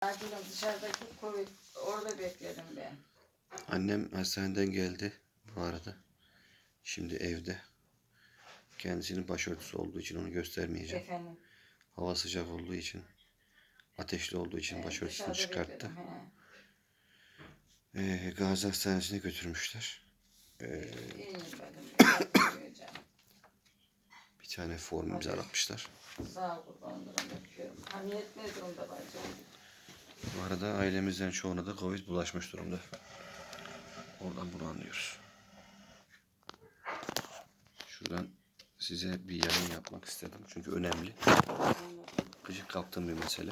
Acilin dışarıdaki Covid orada bekledim ben. Annem hastaneden geldi bu arada. Şimdi evde. Kendisinin başörtüsü olduğu için onu göstermeyeceğim. Efendim. Hava sıcak olduğu için, ateşli olduğu için e, başörtüsünü çıkarttı. Ee, Gazi Hastanesi'ne götürmüşler. Ee, bir tane form imzalatmışlar. Sağ ol olurum öpüyorum. Hamiyet ne durumda bacım? Bu arada ailemizden çoğuna da Covid bulaşmış durumda. Oradan bunu anlıyoruz. Şuradan size bir yayın yapmak istedim. Çünkü önemli. Gıcık kaptığım bir mesele.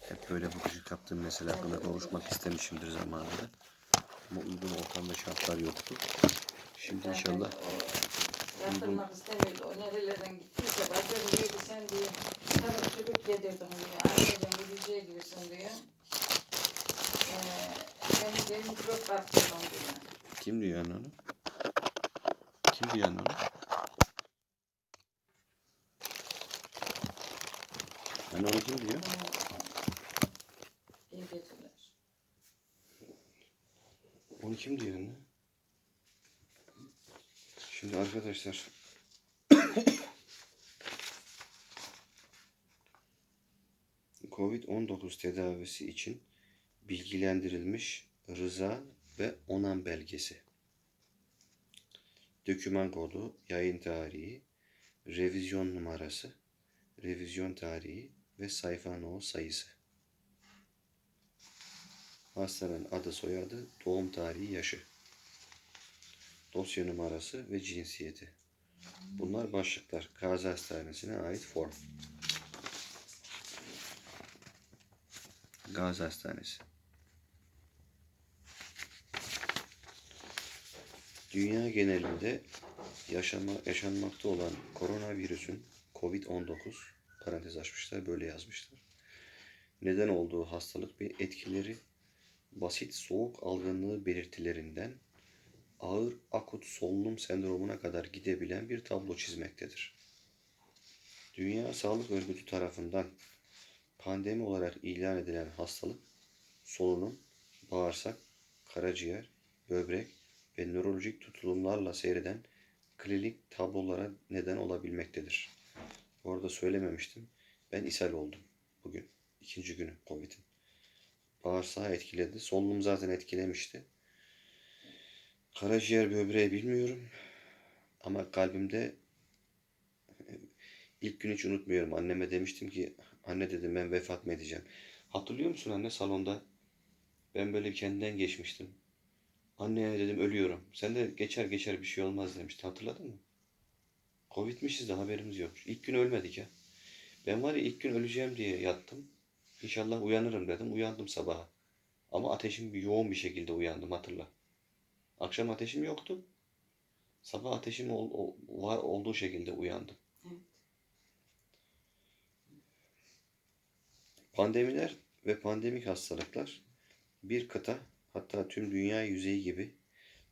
Hep böyle bu gıcık kaptığım mesele hakkında konuşmak istemişimdir zamanında. Ama uygun ortam ve şartlar yoktu. Şimdi inşallah Yatırmak istemiyordu. O nerelerden gittiyse bacım diyordu sen diye. Tabii çocuk yedirdim diyor. Anneden gideceği gibisin diyor. Ee, ben de mikrop baktırmam diyor. kim diyor yani onu? Kim diyor yani onu? Yani onu kim diyor? İyi geceler. Onu kim diyor anne? Şimdi arkadaşlar Covid-19 tedavisi için bilgilendirilmiş rıza ve onam belgesi. Döküman kodu, yayın tarihi, revizyon numarası, revizyon tarihi ve sayfa no sayısı. Hastanın adı soyadı, doğum tarihi, yaşı. Dosya numarası ve cinsiyeti. Bunlar başlıklar. Gazi Hastanesi'ne ait form. Gazi Hastanesi. Dünya genelinde yaşama, yaşanmakta olan koronavirüsün COVID-19 parantez açmışlar, böyle yazmışlar. Neden olduğu hastalık ve etkileri basit soğuk algınlığı belirtilerinden ağır akut solunum sendromuna kadar gidebilen bir tablo çizmektedir. Dünya Sağlık Örgütü tarafından pandemi olarak ilan edilen hastalık solunum, bağırsak, karaciğer, böbrek ve nörolojik tutulumlarla seyreden klinik tablolara neden olabilmektedir. Bu arada söylememiştim. Ben ishal oldum bugün. ikinci günü Covid'in. Bağırsağı etkiledi. Solunum zaten etkilemişti. Karaciğer böbreği bilmiyorum. Ama kalbimde ilk gün hiç unutmuyorum. Anneme demiştim ki anne dedim ben vefat mı edeceğim. Hatırlıyor musun anne salonda? Ben böyle kendinden geçmiştim. Anneye dedim ölüyorum. Sen de geçer geçer bir şey olmaz demiştin. Hatırladın mı? Covid'mişiz de haberimiz yok. İlk gün ölmedik ya. Ben var ya ilk gün öleceğim diye yattım. İnşallah uyanırım dedim. Uyandım sabaha. Ama ateşim bir yoğun bir şekilde uyandım hatırla. Akşam ateşim yoktu. Sabah ateşim ol, o- var olduğu şekilde uyandım. Evet. Pandemiler ve pandemik hastalıklar bir kıta hatta tüm dünya yüzeyi gibi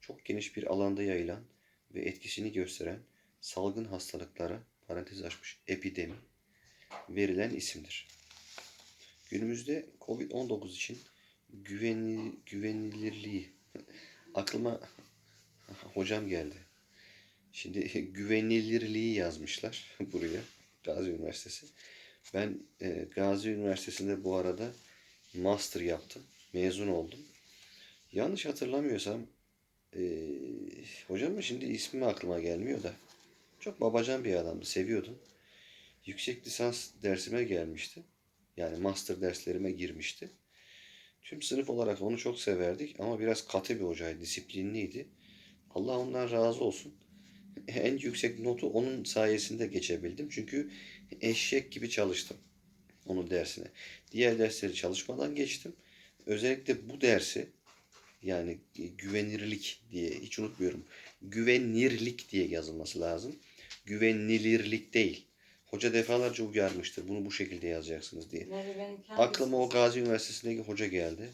çok geniş bir alanda yayılan ve etkisini gösteren salgın hastalıklara parantez açmış epidemi verilen isimdir. Günümüzde Covid-19 için güveni, güvenilirliği aklıma hocam geldi. Şimdi güvenilirliği yazmışlar buraya Gazi Üniversitesi. Ben e, Gazi Üniversitesi'nde bu arada master yaptım. Mezun oldum. Yanlış hatırlamıyorsam e, hocamın şimdi ismi aklıma gelmiyor da çok babacan bir adamdı. Seviyordum. Yüksek lisans dersime gelmişti. Yani master derslerime girmişti. Tüm sınıf olarak onu çok severdik ama biraz katı bir hocaydı, disiplinliydi. Allah ondan razı olsun. En yüksek notu onun sayesinde geçebildim. Çünkü eşek gibi çalıştım onun dersine. Diğer dersleri çalışmadan geçtim. Özellikle bu dersi yani güvenirlik diye hiç unutmuyorum. Güvenirlik diye yazılması lazım. Güvenilirlik değil. Hoca defalarca uyarmıştır. Bunu bu şekilde yazacaksınız diye. Aklıma o Gazi Üniversitesi'ndeki hoca geldi.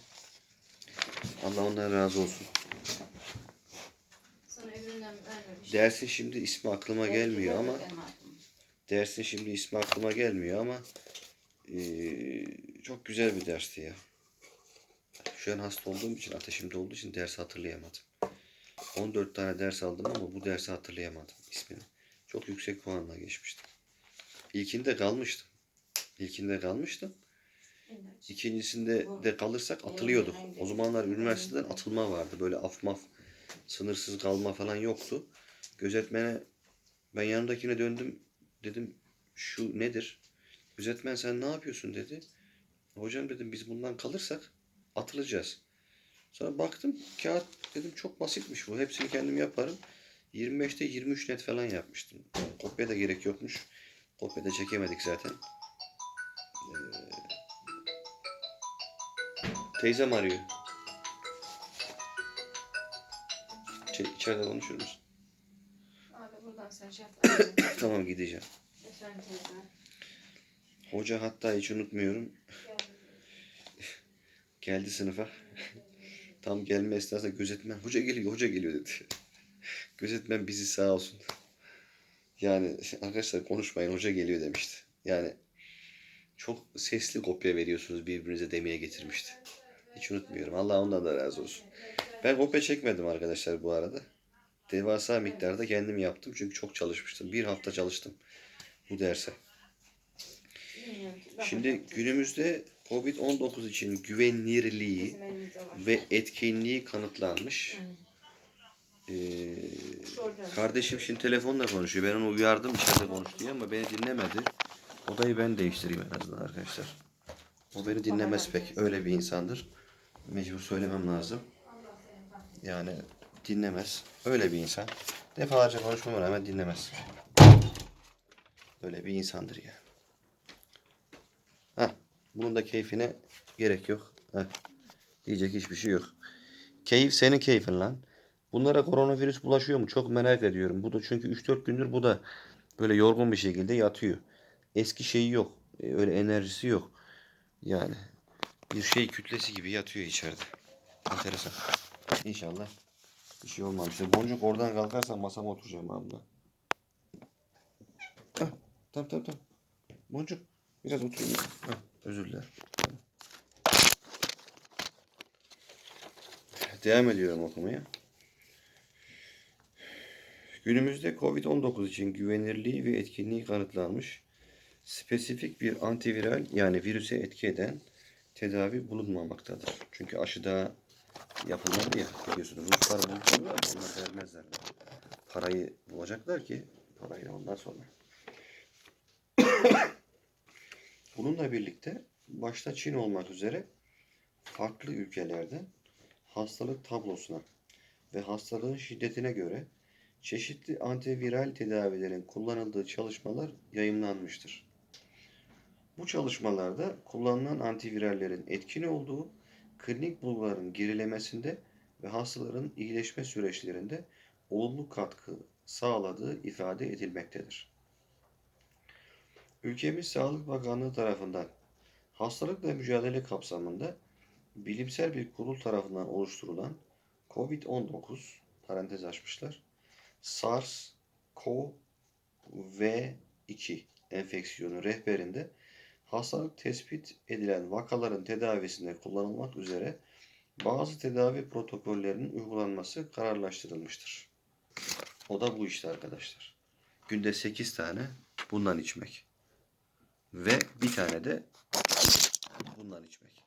Allah ondan razı olsun. Dersin şimdi ismi aklıma gelmiyor ama dersin şimdi ismi aklıma gelmiyor ama eee, çok güzel bir dersti ya. Şu an hasta olduğum için, ateşimde olduğu için dersi hatırlayamadım. 14 tane ders aldım ama bu dersi hatırlayamadım ismini. Çok yüksek puanla geçmiştim. İlkinde kalmıştım. İlkinde kalmıştım. İkincisinde de kalırsak atılıyorduk. O zamanlar üniversiteden atılma vardı. Böyle af maf sınırsız kalma falan yoktu. Gözetmene ben yanındakine döndüm. Dedim şu nedir? Gözetmen sen ne yapıyorsun dedi. Hocam dedim biz bundan kalırsak atılacağız. Sonra baktım kağıt dedim çok basitmiş bu. Hepsini kendim yaparım. 25'te 23 net falan yapmıştım. Kopya da gerek yokmuş. Kopya da çekemedik zaten. Ee, teyzem arıyor. Şey, içeride konuşur musun? Abi buradan sen şey yap. tamam gideceğim. Efendim teyze. Hoca hatta hiç unutmuyorum. Geldi sınıfa. Tam gelme esnasında gözetmen hoca geliyor hoca geliyor dedi. gözetmen bizi sağ olsun. Yani arkadaşlar konuşmayın hoca geliyor demişti. Yani çok sesli kopya veriyorsunuz birbirinize demeye getirmişti. Hiç unutmuyorum. Allah ondan da razı olsun. Ben kopya çekmedim arkadaşlar bu arada. Devasa miktarda kendim yaptım çünkü çok çalışmıştım. Bir hafta çalıştım bu derse. Şimdi günümüzde Covid-19 için güvenilirliği ve etkinliği kanıtlanmış. Ee, kardeşim şimdi telefonla konuşuyor. Ben onu uyardım içeride konuş diye ama beni dinlemedi. Odayı ben değiştireyim en azından arkadaşlar. O beni dinlemez pek. Öyle bir insandır. Mecbur söylemem lazım. Yani dinlemez. Öyle bir insan. Defalarca konuşmama rağmen dinlemez. Öyle bir insandır ya. Heh, bunun da keyfine gerek yok. Heh, diyecek hiçbir şey yok. Keyif senin keyfin lan. Bunlara koronavirüs bulaşıyor mu? Çok merak ediyorum. Bu da çünkü 3-4 gündür bu da böyle yorgun bir şekilde yatıyor. Eski şeyi yok. E, Öyle enerjisi yok. Yani bir şey kütlesi gibi yatıyor içeride. Enteresan. İnşallah bir şey olmamıştır. Boncuk oradan kalkarsa masama oturacağım abla. Hah, tamam tamam tamam. Boncuk biraz oturayım. Hah, özür dilerim. Devam ediyorum okumaya. Günümüzde Covid-19 için güvenirliği ve etkinliği kanıtlanmış spesifik bir antiviral yani virüse etki eden tedavi bulunmamaktadır. Çünkü aşı daha yapılmadı ya biliyorsunuz. Ruslar buldular onlar vermezler. Parayı bulacaklar ki parayı ondan sonra. Bununla birlikte başta Çin olmak üzere farklı ülkelerde hastalık tablosuna ve hastalığın şiddetine göre çeşitli antiviral tedavilerin kullanıldığı çalışmalar yayımlanmıştır. Bu çalışmalarda kullanılan antivirallerin etkin olduğu klinik bulguların gerilemesinde ve hastaların iyileşme süreçlerinde olumlu katkı sağladığı ifade edilmektedir. Ülkemiz Sağlık Bakanlığı tarafından hastalıkla mücadele kapsamında bilimsel bir kurul tarafından oluşturulan COVID-19 parantez açmışlar. SARS-CoV-2 enfeksiyonu rehberinde hastalık tespit edilen vakaların tedavisinde kullanılmak üzere bazı tedavi protokollerinin uygulanması kararlaştırılmıştır. O da bu işte arkadaşlar. Günde 8 tane bundan içmek. Ve bir tane de bundan içmek.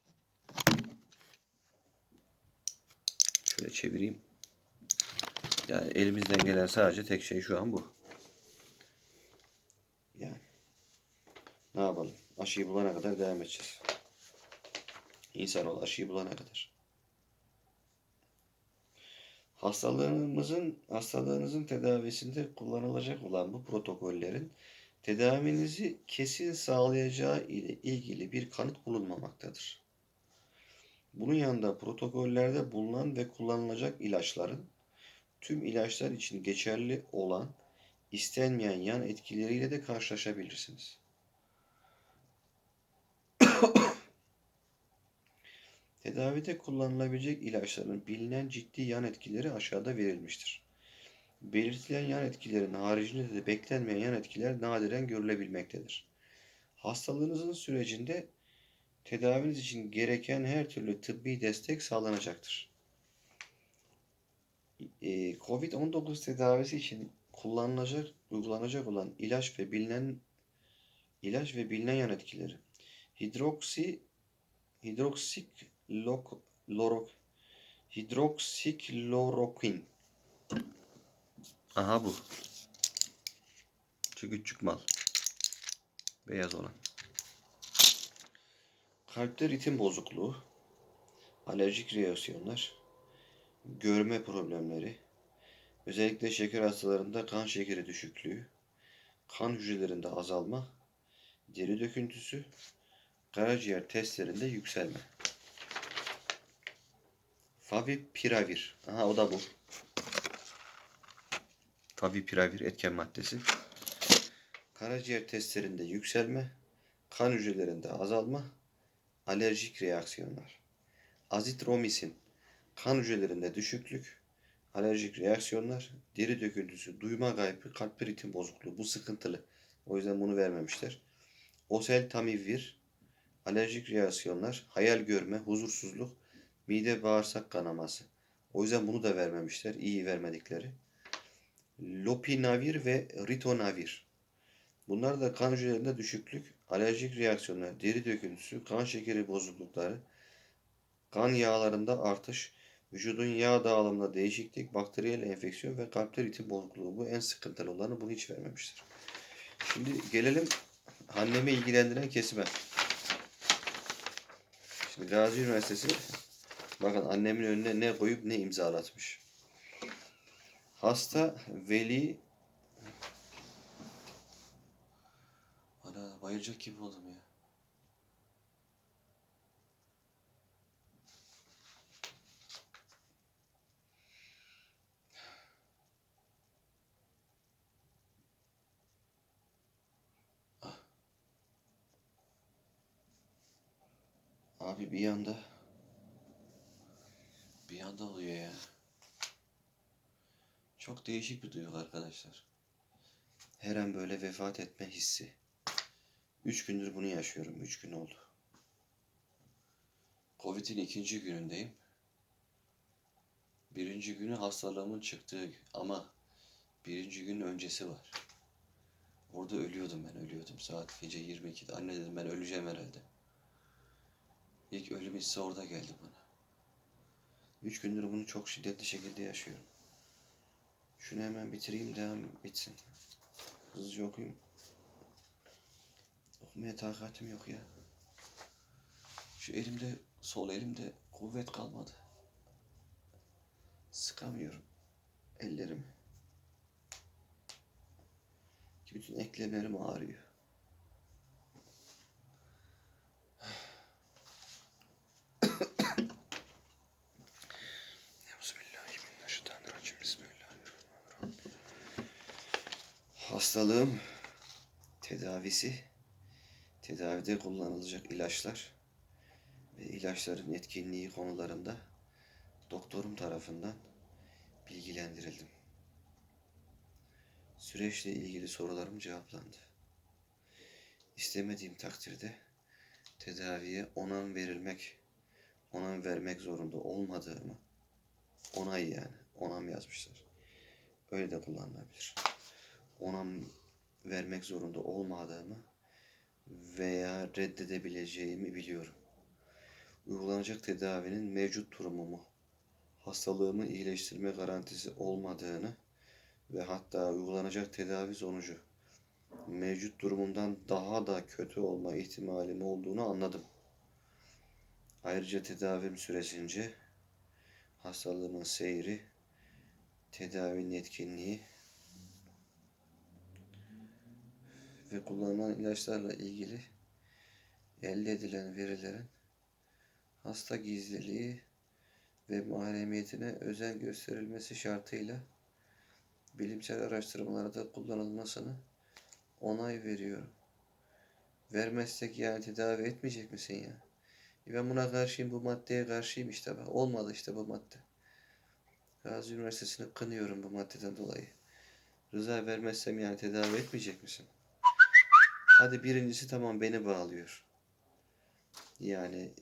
Şöyle çevireyim. Yani elimizden gelen sadece tek şey şu an bu. Yani. Ne yapalım? Aşıyı bulana kadar devam edeceğiz. İnsanoğlu aşıyı bulana kadar. Hastalığımızın, hastalığınızın tedavisinde kullanılacak olan bu protokollerin tedavinizi kesin sağlayacağı ile ilgili bir kanıt bulunmamaktadır. Bunun yanında protokollerde bulunan ve kullanılacak ilaçların tüm ilaçlar için geçerli olan istenmeyen yan etkileriyle de karşılaşabilirsiniz. Tedavide kullanılabilecek ilaçların bilinen ciddi yan etkileri aşağıda verilmiştir. Belirtilen yan etkilerin haricinde de beklenmeyen yan etkiler nadiren görülebilmektedir. Hastalığınızın sürecinde tedaviniz için gereken her türlü tıbbi destek sağlanacaktır. Ee, Covid-19 tedavisi için kullanılacak, uygulanacak olan ilaç ve bilinen ilaç ve bilinen yan etkileri. Hidroksi hidroksiklorok hidroksikloroquin. Aha bu. Şu küçük mal. Beyaz olan. Kalpte ritim bozukluğu, alerjik reaksiyonlar, görme problemleri, özellikle şeker hastalarında kan şekeri düşüklüğü, kan hücrelerinde azalma, deri döküntüsü, karaciğer testlerinde yükselme. Favipiravir. Aha o da bu. Favipiravir etken maddesi. Karaciğer testlerinde yükselme, kan hücrelerinde azalma, alerjik reaksiyonlar. Azitromisin, kan hücrelerinde düşüklük, alerjik reaksiyonlar, deri döküntüsü, duyma kaybı, kalp ritim bozukluğu. Bu sıkıntılı. O yüzden bunu vermemişler. Oseltamivir, alerjik reaksiyonlar, hayal görme, huzursuzluk, mide bağırsak kanaması. O yüzden bunu da vermemişler. İyi vermedikleri. Lopinavir ve ritonavir. Bunlar da kan hücrelerinde düşüklük, alerjik reaksiyonlar, deri döküntüsü, kan şekeri bozuklukları, kan yağlarında artış, vücudun yağ dağılımında değişiklik, bakteriyel enfeksiyon ve kalpte ritim bozukluğu. Bu en sıkıntılı olanı bunu hiç vermemiştir. Şimdi gelelim annemi ilgilendiren kesime. Şimdi Gazi Üniversitesi bakın annemin önüne ne koyup ne imzalatmış. Hasta veli Ana bayılacak gibi oldum Abi bir yanda bir yanda oluyor ya. Çok değişik bir duygu arkadaşlar. Her an böyle vefat etme hissi. Üç gündür bunu yaşıyorum. Üç gün oldu. Covid'in ikinci günündeyim. Birinci günü hastalığımın çıktığı ama birinci gün öncesi var. Orada ölüyordum ben ölüyordum. Saat gece 22'de. Anne dedim ben öleceğim herhalde. İlk ölüm hissi orada geldi bana. Üç gündür bunu çok şiddetli şekilde yaşıyorum. Şunu hemen bitireyim devam bitsin. Hızlıca okuyayım. Okumaya takatim yok ya. Şu elimde, sol elimde kuvvet kalmadı. Sıkamıyorum ellerimi. Bütün eklemlerim ağrıyor. Hastalığım tedavisi, tedavide kullanılacak ilaçlar ve ilaçların etkinliği konularında doktorum tarafından bilgilendirildim. Süreçle ilgili sorularım cevaplandı. İstemediğim takdirde tedaviye onam verilmek, onam vermek zorunda olmadığımı, onay yani, onam yazmışlar. Öyle de kullanılabilir. Onam vermek zorunda olmadığımı veya reddedebileceğimi biliyorum. Uygulanacak tedavinin mevcut durumumu, hastalığımı iyileştirme garantisi olmadığını ve hatta uygulanacak tedavi sonucu mevcut durumumdan daha da kötü olma ihtimalim olduğunu anladım. Ayrıca tedavim süresince hastalığımın seyri, tedavinin etkinliği ve kullanılan ilaçlarla ilgili elde edilen verilerin hasta gizliliği ve mahremiyetine özen gösterilmesi şartıyla bilimsel araştırmalarda kullanılmasını onay veriyorum. Vermezsek yani tedavi etmeyecek misin ya? E ben buna karşıyım, bu maddeye karşıyım işte. Olmadı işte bu madde. Gazi Üniversitesi'ni kınıyorum bu maddeden dolayı. Rıza vermezsem yani tedavi etmeyecek misin? Hadi birincisi tamam beni bağlıyor. Yani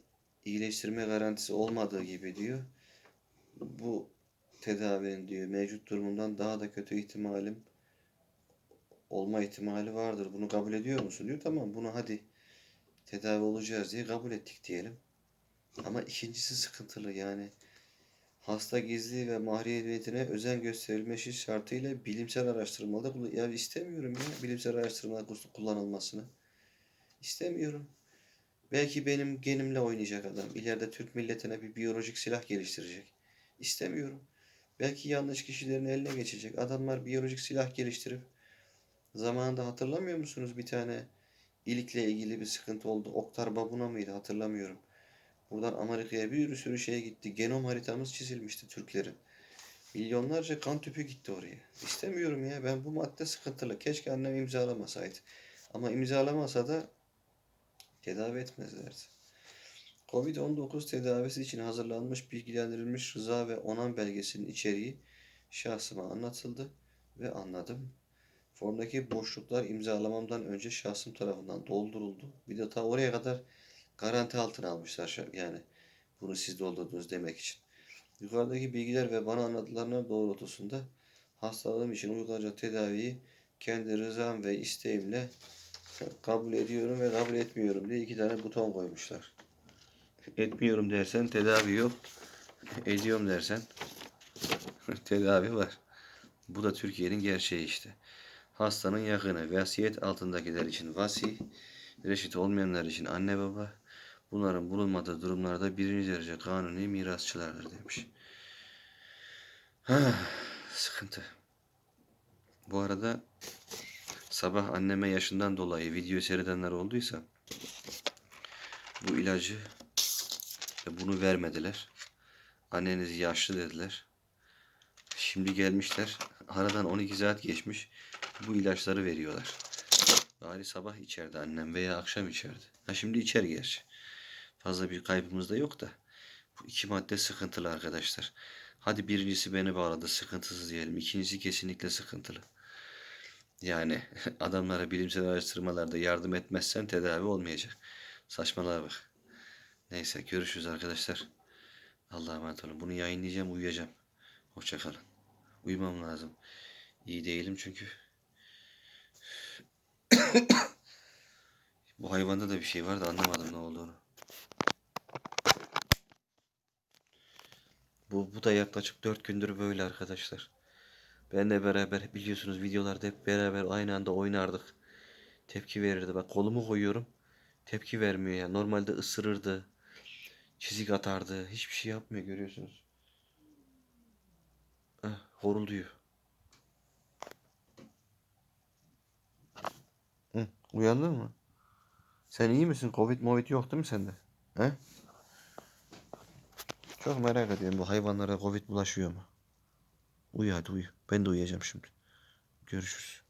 iyileştirme garantisi olmadığı gibi diyor. Bu tedavinin diyor mevcut durumumdan daha da kötü ihtimalim olma ihtimali vardır. Bunu kabul ediyor musun diyor. Tamam bunu hadi tedavi olacağız diye kabul ettik diyelim. Ama ikincisi sıkıntılı yani hasta gizli ve mahremiyetine özen gösterilmesi şartıyla bilimsel araştırmalarda kullan- ya istemiyorum ya bilimsel araştırmalar kullanılmasını. İstemiyorum. Belki benim genimle oynayacak adam. İleride Türk milletine bir biyolojik silah geliştirecek. İstemiyorum. Belki yanlış kişilerin eline geçecek. Adamlar biyolojik silah geliştirip zamanında hatırlamıyor musunuz bir tane ilikle ilgili bir sıkıntı oldu. Oktar Babuna mıydı hatırlamıyorum. Buradan Amerika'ya bir sürü şeye gitti. Genom haritamız çizilmişti Türklerin. Milyonlarca kan tüpü gitti oraya. İstemiyorum ya. Ben bu madde sıkıntılı. Keşke annem imzalamasaydı. Ama imzalamasa da tedavi etmezlerdi. Covid-19 tedavisi için hazırlanmış bilgilendirilmiş rıza ve onam belgesinin içeriği şahsıma anlatıldı ve anladım. Formdaki boşluklar imzalamamdan önce şahsım tarafından dolduruldu. Bir de ta oraya kadar garanti altına almışlar yani bunu siz doldurdunuz demek için. Yukarıdaki bilgiler ve bana anlatılanlar doğrultusunda hastalığım için uygulanacak tedaviyi kendi rızam ve isteğimle kabul ediyorum ve kabul etmiyorum diye iki tane buton koymuşlar. Etmiyorum dersen tedavi yok. Ediyorum dersen tedavi var. Bu da Türkiye'nin gerçeği işte. Hastanın yakını, vasiyet altındakiler için vasi, reşit olmayanlar için anne baba, bunların bulunmadığı durumlarda birinci derece kanuni mirasçılardır demiş. Ha, sıkıntı. Bu arada sabah anneme yaşından dolayı video seyredenler olduysa bu ilacı bunu vermediler. Anneniz yaşlı dediler. Şimdi gelmişler. Aradan 12 saat geçmiş. Bu ilaçları veriyorlar. Bari sabah içerdi annem veya akşam içerdi. Ha şimdi içer gerçi. Fazla bir kaybımız da yok da. Bu iki madde sıkıntılı arkadaşlar. Hadi birincisi beni bağladı sıkıntısız diyelim. İkincisi kesinlikle sıkıntılı. Yani adamlara bilimsel araştırmalarda yardım etmezsen tedavi olmayacak. Saçmalığa bak. Neyse görüşürüz arkadaşlar. Allah'a emanet olun. Bunu yayınlayacağım uyuyacağım. Hoşçakalın. Uyumam lazım. İyi değilim çünkü. Bu hayvanda da bir şey var da anlamadım ne olduğunu. Bu, bu da yaklaşık 4 gündür böyle arkadaşlar. Benle beraber biliyorsunuz videolarda hep beraber aynı anda oynardık. Tepki verirdi. Bak kolumu koyuyorum. Tepki vermiyor ya. Normalde ısırırdı. Çizik atardı. Hiçbir şey yapmıyor görüyorsunuz. Heh, horulduyor. Hı, uyandın mı? Sen iyi misin? Covid movid yok değil mi sende? He? Çok merak ediyorum bu hayvanlara Covid bulaşıyor mu? Uyu hadi uyu. Ben de uyuyacağım şimdi. Görüşürüz.